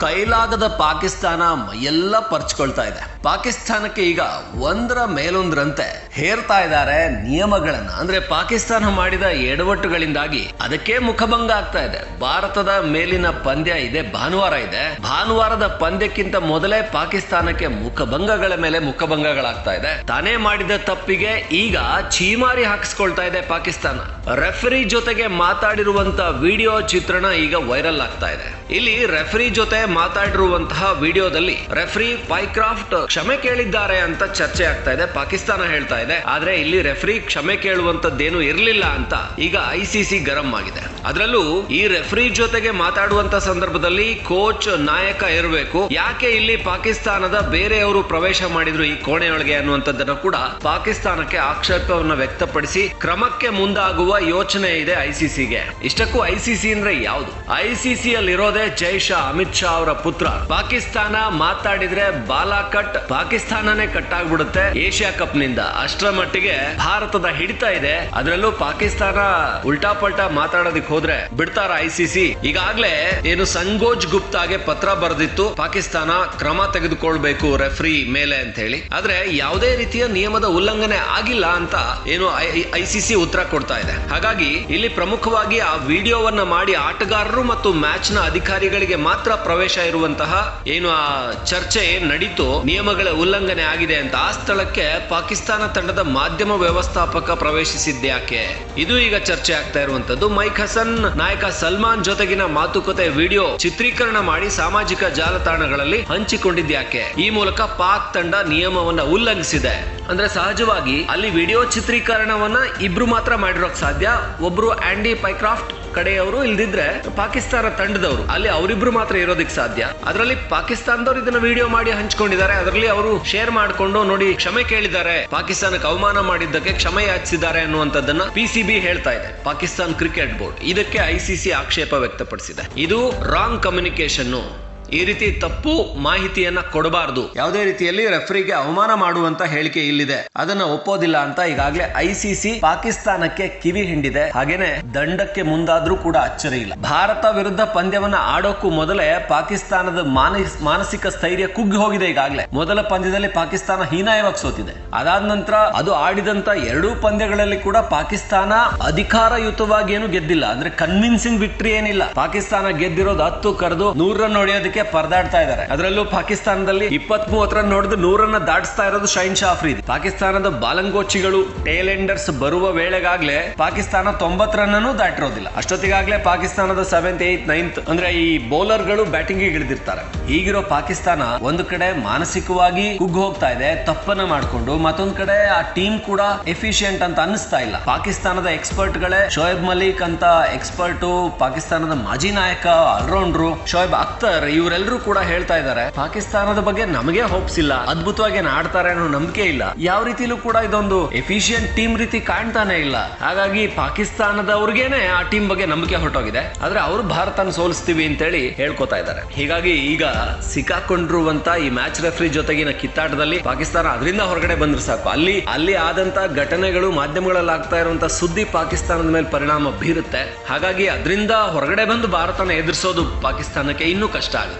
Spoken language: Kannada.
ಕೈಲಾಗದ ಪಾಕಿಸ್ತಾನ ಎಲ್ಲ ಪರ್ಚ್ಕೊಳ್ತಾ ಇದೆ. ಪಾಕಿಸ್ತಾನಕ್ಕೆ ಈಗ ಒಂದರ ಮೇಲೊಂದರಂತೆ ಹೇರ್ತಾ ಇದ್ದಾರೆ ನಿಯಮಗಳನ್ನ. ಅಂದ್ರೆ ಪಾಕಿಸ್ತಾನ ಮಾಡಿದ ಎಡವಟ್ಟುಗಳಿಂದಾಗಿ ಅದಕ್ಕೆ ಮುಖಭಂಗ ಆಗ್ತಾ ಇದೆ. ಭಾರತದ ಮೇಲಿನ ಪಂದ್ಯ ಇದೆ, ಭಾನುವಾರ ಇದೆ. ಭಾನುವಾರದ ಪಂದ್ಯಕ್ಕಿಂತ ಮೊದಲೇ ಪಾಕಿಸ್ತಾನಕ್ಕೆ ಮುಖಭಂಗಗಳ ಮೇಲೆ ಮುಖಭಂಗಗಳಾಗ್ತಾ ಇದೆ. ತಾನೇ ಮಾಡಿದ ತಪ್ಪಿಗೆ ಈಗ ಚೀಮಾರಿ ಹಾಕಿಸ್ಕೊಳ್ತಾ ಇದೆ ಪಾಕಿಸ್ತಾನ. ರೆಫರಿ ಜೊತೆಗೆ ಮಾತಾಡಿರುವಂತ ವಿಡಿಯೋ ಚಿತ್ರಣ ಈಗ ವೈರಲ್ ಆಗ್ತಾ ಇದೆ. ಇಲ್ಲಿ ರೆಫ್ರಿ ಜೊತೆ ಮಾತಾಡಿರುವಂತಹ ವಿಡಿಯೋದಲ್ಲಿ ರೆಫ್ರಿ ಪೈಕ್ರಾಫ್ಟ್ ಕ್ಷಮೆ ಕೇಳಿದ್ದಾರೆ ಅಂತ ಚರ್ಚೆ ಆಗ್ತಾ ಇದೆ, ಪಾಕಿಸ್ತಾನ ಹೇಳ್ತಾ ಇದೆ. ಆದ್ರೆ ಇಲ್ಲಿ ರೆಫ್ರಿ ಕ್ಷಮೆ ಕೇಳುವಂತದ್ದೇನು ಇರಲಿಲ್ಲ ಅಂತ ಈಗ ಐಸಿಸಿ ಗರಂ ಆಗಿದೆ. ಅದರಲ್ಲೂ ಈ ರೆಫ್ರಿ ಜೊತೆಗೆ ಮಾತಾಡುವಂತ ಸಂದರ್ಭದಲ್ಲಿ ಕೋಚ್ ನಾಯಕ ಇರಬೇಕು. ಯಾಕೆ ಇಲ್ಲಿ ಪಾಕಿಸ್ತಾನದ ಬೇರೆಯವರು ಪ್ರವೇಶ ಮಾಡಿದ್ರು ಈ ಕೋಣೆಯೊಳಗೆ ಅನ್ನುವಂಥದ್ದನ್ನು ಕೂಡ ಪಾಕಿಸ್ತಾನಕ್ಕೆ ಆಕ್ಷೇಪವನ್ನು ವ್ಯಕ್ತಪಡಿಸಿ ಕ್ರಮಕ್ಕೆ ಮುಂದಾಗುವ ಯೋಚನೆ ಇದೆ ಐಸಿಸಿಗೆ. ಇಷ್ಟಕ್ಕೂ ಐಸಿಸಿ ಅಂದ್ರೆ ಯಾವುದು? ಐಸಿಸಿ ಅಲ್ಲಿ ಇರೋದೇ ಜೈ ಶಾ ಅಮಿತ್ ಶಾ ಅವರ ಪುತ್ರ. ಪಾಕಿಸ್ತಾನ ಮಾತಾಡಿದ್ರೆ ಬಾಲಾಕಟ್ ಪಾಕಿಸ್ತಾನನೇ ಕಟ್ ಆಗ್ಬಿಡುತ್ತೆ ಏಷ್ಯಾ ಕಪ್ನಿಂದ ಅಷ್ಟರ ಮಟ್ಟಿಗೆ ಭಾರತದ ಹಿಡಿತ ಇದೆ. ಅದರಲ್ಲೂ ಪಾಕಿಸ್ತಾನ ಉಲ್ಟಾ ಪಲ್ಟಾ ಮಾತಾಡೋದಿಕ್ ಹೋದ್ರೆ ಬಿಡ್ತಾರ ಐಸಿಸಿ ಈಗಾಗ್ಲೇ ಏನು ಸಂಗೋಜ್ ಗುಪ್ತಾಗೆ ಪತ್ರ ಬರೆದಿತ್ತು. ಪಾಕಿಸ್ತಾನ ಕ್ರಮ ತೆಗೆದುಕೊಳ್ಬೇಕು ರೆಫ್ರಿ ಮೇಲೆ ಅಂತ ಹೇಳಿ ಆದ್ರೆ ಯಾವುದೇ ರೀತಿಯ ನಿಯಮದ ಉಲ್ಲಂಘನೆ ಆಗಿಲ್ಲ ಅಂತ ಏನು ಐಸಿಸಿ ಉತ್ತರ ಕೊಡ್ತಾ ಇದೆ. ಹಾಗಾಗಿ ಇಲ್ಲಿ ಪ್ರಮುಖವಾಗಿ ಆ ವಿಡಿಯೋವನ್ನ ಮಾಡಿ ಆಟಗಾರರು ಮತ್ತು ಮ್ಯಾಚ್ನ ಅಧಿಕಾರಿಗಳಿಗೆ ಮಾತ್ರ ಪ್ರವೇಶ ಇರುವಂತಹ ಏನು ಆ ಚರ್ಚೆ ನಡೀತು, ನಿಯಮಗಳ ಉಲ್ಲಂಘನೆ ಆಗಿದೆ ಅಂತ ಆ ಸ್ಥಳಕ್ಕೆ ಪಾಕಿಸ್ತಾನ ತಂಡದ ಮಾಧ್ಯಮ ವ್ಯವಸ್ಥಾಪಕ ಪ್ರವೇಶಿಸಿದ್ಯಾಕೆ ಇದು ಈಗ ಚರ್ಚೆ ಆಗ್ತಾ ಇರುವಂತದ್ದು. ಮೈಕ್ ಹಸನ್, ನಾಯಕ ಸಲ್ಮಾನ್ ಜೊತೆಗಿನ ಮಾತುಕತೆ ವಿಡಿಯೋ ಚಿತ್ರೀಕರಣ ಮಾಡಿ ಸಾಮಾಜಿಕ ಜಾಲತಾಣಗಳಲ್ಲಿ ಹಂಚಿಕೊಂಡಿದ್ಯಾಕೆ ಈ ಮೂಲಕ ಪಾಕ್ ತಂಡ ನಿಯಮವನ್ನ ಉಲ್ಲಂಘಿಸಿದೆ. ಅಂದ್ರೆ ಸಹಜವಾಗಿ ಅಲ್ಲಿ ವಿಡಿಯೋ ಚಿತ್ರೀಕರಣವನ್ನ ಇಬ್ರು ಮಾತ್ರ ಮಾಡಿರೋಕ್ ಸಾಧ್ಯ. ಒಬ್ರು ಆಂಡಿ ಪೈಕ್ರಾಫ್ಟ್ ಕಡೆಯವರು ಇಲ್ದಿದ್ರೆ ಪಾಕಿಸ್ತಾನ ತಂಡದವರು. ಅಲ್ಲಿ ಅವರಿಬ್ರು ಮಾತ್ರ ಇರೋದಕ್ಕೆ ಸಾಧ್ಯ. ಅದರಲ್ಲಿ ಪಾಕಿಸ್ತಾನದವರು ಇದನ್ನ ವಿಡಿಯೋ ಮಾಡಿ ಹಂಚ್ಕೊಂಡಿದ್ದಾರೆ. ಅದರಲ್ಲಿ ಅವರು ಶೇರ್ ಮಾಡಿಕೊಂಡು ನೋಡಿ ಕ್ಷಮೆ ಕೇಳಿದ್ದಾರೆ. ಪಾಕಿಸ್ತಾನಕ್ಕೆ ಅವಮಾನ ಮಾಡಿದ್ದಕ್ಕೆ ಕ್ಷಮೆ ಯಾಚಿಸಿದ್ದಾರೆ ಅನ್ನುವಂಥದ್ದನ್ನ ಪಿಸಿಬಿ ಹೇಳ್ತಾ ಇದೆ. Pakistan cricket board. ಇದಕ್ಕೆ ಐಸಿಸಿ ಆಕ್ಷೇಪ ವ್ಯಕ್ತಪಡಿಸಿದೆ. ಇದು ರಾಂಗ್ ಕಮ್ಯುನಿಕೇಶನ್ ಈ ರೀತಿ ತಪ್ಪು ಮಾಹಿತಿಯನ್ನ ಕೊಡಬಾರದು. ಯಾವುದೇ ರೀತಿಯಲ್ಲಿ ರೆಫರಿಗೆ ಅವಮಾನ ಮಾಡುವಂತ ಹೇಳಿಕೆ ಇಲ್ಲಿದೆ. ಅದನ್ನ ಒಪ್ಪೋದಿಲ್ಲ ಅಂತ ಈಗಾಗಲೇ ಐಸಿಸಿ ಪಾಕಿಸ್ತಾನಕ್ಕೆ ಕಿವಿ ಹಿಂಡಿದೆ. ಹಾಗೇನೆ ದಂಡಕ್ಕೆ ಮುಂದಾದ್ರೂ ಕೂಡ ಅಚ್ಚರಿ ಇಲ್ಲ. ಭಾರತ ವಿರುದ್ಧ ಪಂದ್ಯವನ್ನ ಆಡೋಕ್ಕೂ ಮೊದಲೇ ಪಾಕಿಸ್ತಾನದ ಮಾನಸ್ ಮಾನಸಿಕ ಸ್ಥೈರ್ಯ ಕುಗ್ಗಿ ಹೋಗಿದೆ ಈಗಾಗಲೇ. ಮೊದಲ ಪಂದ್ಯದಲ್ಲಿ ಪಾಕಿಸ್ತಾನ ಹೀನಾಯವಾಗಿ ಸೋತಿದೆ. ಅದಾದ ನಂತರ ಅದು ಆಡಿದಂತ ಎರಡೂ ಪಂದ್ಯಗಳಲ್ಲಿ ಕೂಡ ಪಾಕಿಸ್ತಾನ ಅಧಿಕಾರಯುತವಾಗಿ ಏನು ಗೆದ್ದಿಲ್ಲ. ಅಂದ್ರೆ ಕನ್ವಿನ್ಸಿಂಗ್ ವಿಕ್ಟ್ರಿ ಏನಿಲ್ಲ. ಪಾಕಿಸ್ತಾನ ಗೆದ್ದಿರೋದು ಹತ್ತು ಕರೆದು ನೂರ ರನ್ ಹೊಡೆಯೋದಕ್ಕೆ ಪರದಾಡ್ತಾ ಇದ್ದಾರೆ. ಅದರಲ್ಲೂ ಪಾಕಿಸ್ತಾನದಲ್ಲಿ ಇಪ್ಪತ್ ಮೂವತ್ತರ ರನ್ ಹೊಡೆದು ನೂರನ್ನ ದಾಟಿಸ್ತಾ ಇರೋದು ಶೈನ್ ಶಾ ಅಫ್ರೀದಿ ಪಾಕಿಸ್ತಾನದ ಬಾಲಂಗೋಚಿಗಳು ಟೇಲೆಂಡರ್ಸ್ ಬರುವ ವೇಳೆಗಾಗ್ಲೇ ಪಾಕಿಸ್ತಾನ ತೊಂಬತ್ ರನ್ ಅನ್ನು ದಾಟಿರೋದಿಲ್ಲ. ಅಷ್ಟೊತ್ತಿಗಾಗ್ಲೇ ಪಾಕಿಸ್ತಾನದ ಸೆವೆಂತ್ ಏತ್ ನೈನ್ತ್ ಅಂದ್ರೆ ಈ ಬೌಲರ್ಗಳು ಬ್ಯಾಟಿಂಗ್ ಇಳಿದಿರ್ತಾರೆ. ಈಗಿರೋ ಪಾಕಿಸ್ತಾನ ಒಂದು ಕಡೆ ಮಾನಸಿಕವಾಗಿ ಕುಗ್ಗು ಹೋಗ್ತಾ ಇದೆ, ತಪ್ಪನ್ನ ಮಾಡ್ಕೊಂಡು, ಮತ್ತೊಂದ್ ಕಡೆ ಆ ಟೀಮ್ ಕೂಡ ಎಫಿಷಿಯಂಟ್ ಅಂತ ಅನ್ನಿಸ್ತಾ ಇಲ್ಲ. ಪಾಕಿಸ್ತಾನದ ಎಕ್ಸ್ಪರ್ಟ್ ಗಳೇ ಶೋಯಬ್ ಮಲಿಕ್ ಅಂತ ಎಕ್ಸ್ಪರ್ಟ್ ಪಾಕಿಸ್ತಾನದ ಮಾಜಿ ನಾಯಕ ಆಲ್ರೌಂಡ್ರು ಶೋಯಬ್ ಅಖ್ತರ್ ಇವರೆಲ್ಲರೂ ಕೂಡ ಹೇಳ್ತಾ ಇದ್ದಾರೆ, ಪಾಕಿಸ್ತಾನದ ಬಗ್ಗೆ ನಮಗೆ ಹೋಪ್ಸ್ ಇಲ್ಲ. ಅದ್ಭುತವಾಗಿ ಆಡ್ತಾರೆ ಅನ್ನೋ ನಂಬಿಕೆ ಇಲ್ಲ. ಯಾವ ರೀತಿಲೂ ಕೂಡ ಇದೊಂದು ಎಫಿಷಿಯಂಟ್ ಟೀಮ್ ರೀತಿ ಕಾಣ್ತಾನೆ ಇಲ್ಲ. ಹಾಗಾಗಿ ಪಾಕಿಸ್ತಾನದವ್ರಿಗೇನೆ ಆ ಟೀಮ್ ಬಗ್ಗೆ ನಂಬಿಕೆ ಹೊರಟೋಗಿದೆ. ಆದ್ರೆ ಅವರು ಭಾರತನ ಸೋಲಿಸ್ತೀವಿ ಅಂತೇಳಿ ಹೇಳ್ಕೊತಾ ಇದ್ದಾರೆ. ಹೀಗಾಗಿ ಈಗ ಸಿಕ್ಕಾಕೊಂಡಿರುವಂತ ಈ ಮ್ಯಾಚ್ ರೆಫ್ರಿ ಜೊತೆಗಿನ ಕಿತ್ತಾಟದಲ್ಲಿ ಪಾಕಿಸ್ತಾನ ಅದರಿಂದ ಹೊರಗಡೆ ಬಂದ್ರೆ ಸಾಕು. ಅಲ್ಲಿ ಅಲ್ಲಿ ಆದಂತ ಘಟನೆಗಳು ಮಾಧ್ಯಮಗಳಲ್ಲಿ ಆಗ್ತಾ ಇರುವಂತ ಸುದ್ದಿ ಪಾಕಿಸ್ತಾನದ ಮೇಲೆ ಪರಿಣಾಮ ಬೀರುತ್ತೆ. ಹಾಗಾಗಿ ಅದರಿಂದ ಹೊರಗಡೆ ಬಂದು ಭಾರತನ ಎದುರಿಸೋದು ಪಾಕಿಸ್ತಾನಕ್ಕೆ ಇನ್ನೂ ಕಷ್ಟ ಆಗುತ್ತೆ.